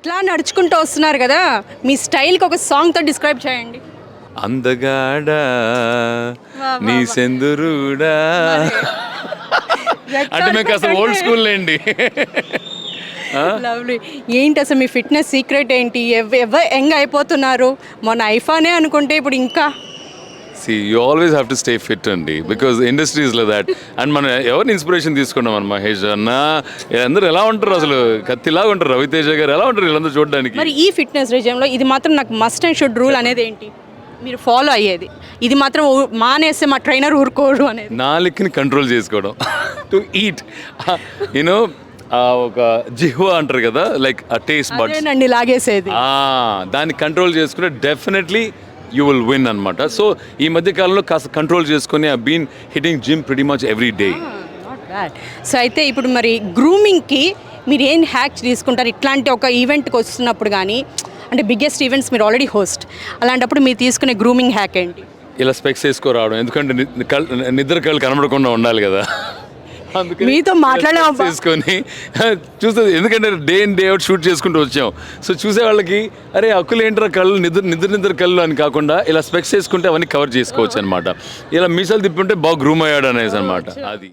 ఇట్లా నడుచుకుంటూ వస్తున్నారు కదా మీ స్టైల్కి ఒక సాంగ్తో డిస్క్రైబ్ చేయండి. అందగాడా నీ సెందురుడా. అంటే మీకు అసలు ఓల్డ్ స్కూల్ లేండి. లవ్లీ. ఏంటి అసలు మీ ఫిట్నెస్ సీక్రెట్ ఏంటి? ఎవ ఎవ యంగ్ అయిపోతున్నారు. మొన్న ఐఫానే అనుకుంటే ఇప్పుడు ఇంకా see you always have to stay fit అండి. బికాస్ ఇండస్ట్రీస్లో దాట్ అండ్ మనం ఎవరిని ఇన్స్పిరేషన్ తీసుకున్నాం మన మహేష్ అన్న అందరూ ఎలా ఉంటారు అసలు? కత్తిలాగా ఉంటారు. రవితేజ గారు ఎలా ఉంటారు వీళ్ళందరూ చూడడానికి? మరి ఈ ఫిట్నెస్ రిజంలో ఇది మాత్రం నాకు మస్ట్ అండ్ షుడ్ రూల్ అనేది ఏంటి? మీరు ఫాలో అయ్యేది. ఇది మాత్రం మానేస్తే మా ట్రైనర్ ఊరుకోరు అనేది. నాలుకని కంట్రోల్ చేసుకోవడం. టు ఈట్ యూనో ఒక జిహ్వా అంటారు కదా లైక్ ఆ టేస్ట్ బడ్స్ అదేనండి లాగేసేది. దాన్ని కంట్రోల్ చేసుకుంటే డెఫినెట్లీ యూ విల్ విన్ అనమాట సో ఈ మధ్య కాలంలో కాస్త కంట్రోల్ చేసుకొని ఆ been hitting gym pretty much every day so అయితే ఇప్పుడు మరి గ్రూమింగ్కి మీరు ఏం హ్యాక్ తీసుకుంటారు? ఇట్లాంటి ఒక ఈవెంట్కి వస్తున్నప్పుడు కానీ అంటే బిగ్గెస్ట్ ఈవెంట్స్ మీరు ఆల్రెడీ హోస్ట్ అలాంటప్పుడు మీరు తీసుకునే గ్రూమింగ్ హ్యాక్ ఏంటి? ఇలా స్పెక్స్ వేసుకోరావడం. ఎందుకంటే నిద్ర కళ్ళు కనబడకుండా ఉండాలి కదా. మీతో మాట్లాడే ఇలా specs వేసుకొని చూస్తే ఎందుకంటే day in day out shoot చేసుకుంటూ వచ్చాం. సో చూసే వాళ్ళకి అరే అక్కులు ఏంట్రా కళ్ళు నిద్ర నిద్ర నిద్ర కళ్ళు అని కాకుండా ఇలా స్పెక్స్ వేసుకుంటే అవన్నీ కవర్ చేసుకోవచ్చు అనమాట ఇలా మీసాలు తిప్పుంటే బాగా గ్రూమ్ అయ్యాడు అనేసి అనమాట అది.